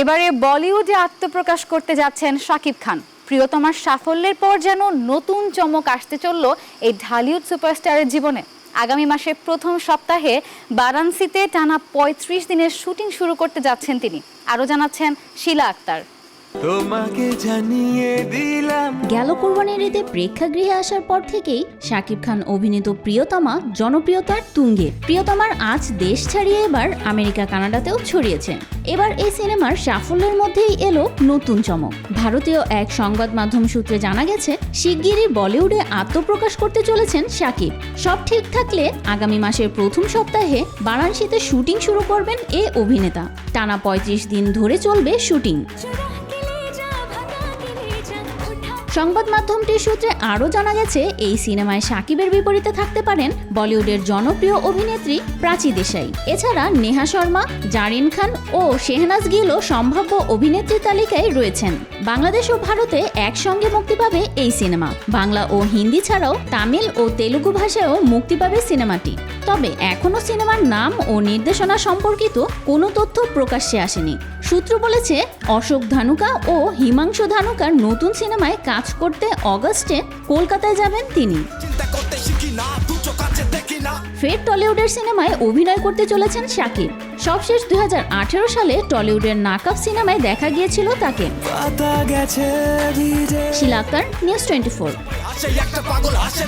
এবারে বলিউডে আত্মপ্রকাশ করতে যাচ্ছেন শাকিব খান। প্রিয়তমার সাফল্যের পর যেন নতুন চমক আসতে চলল এই ঢালিউড সুপারস্টারের জীবনে। আগামী মাসের প্রথম সপ্তাহে বারাণসীতে টানা পঁয়ত্রিশ দিনের শুটিং শুরু করতে যাচ্ছেন তিনি। আরও জানাচ্ছেন শিলা আক্তার। তোমাকে জানিয়ে দিলাম। গেল কোরবানির ঈদে প্রেক্ষাগৃহে আসার পর থেকেই শাকিব খান অভিনীত প্রিয়তমা জনপ্রিয়তার তুঙ্গে। প্রিয়তমার আজ দেশ ছাড়িয়ে এবার আমেরিকা, কানাডাতেও ছড়িয়েছে। এবার এই সিনেমার সাফল্যের মধ্যেই এলো নতুন চমক। ভারতীয় এক সংবাদ মাধ্যম সূত্রে জানা গেছে, শিগগিরই বলিউডে আত্মপ্রকাশ করতে চলেছেন শাকিব। সব ঠিক থাকলে আগামী মাসের প্রথম সপ্তাহে বারাণসীতে শুটিং শুরু করবেন এ অভিনেতা। টানা পঁয়ত্রিশ দিন ধরে চলবে শুটিং। সংবাদ মাধ্যমটির সূত্রে আরও জানা গেছে, এই সিনেমায় সাকিবের বিপরীতে থাকতে পারেন বলিউডের জনপ্রিয় অভিনেত্রী প্রাচী দেশাই। এছাড়া নেহা শর্মা, জারিন খান ও শেহনাজ গিলও সম্ভাব্য অভিনেত্রী তালিকায় রয়েছেন। বাংলাদেশ ও ভারতে একসঙ্গে মুক্তি পাবে এই সিনেমা। বাংলা ও হিন্দি ছাড়াও তামিল ও তেলুগু ভাষায়ও মুক্তি পাবে সিনেমাটি। তবে এখনও সিনেমার নাম ও নির্দেশনা সম্পর্কিত কোনো তথ্য প্রকাশ্যে আসেনি। সূত্র বলেছে অশোক ধানুকা ও হিমাংশু ধানুকার নতুন সিনেমায় কাজ করতে অগস্টে কলকাতায় যাবেন তিনি। ফের টলিউডের সিনেমায় অভিনয় করতে চলেছেন শাকিব। সবশেষ দুই হাজার আঠেরো সালে টলিউডের নাকাব সিনেমায় দেখা গিয়েছিল তাকে। পাতা গেছে শিলা নিউজ টোয়েন্টি আসে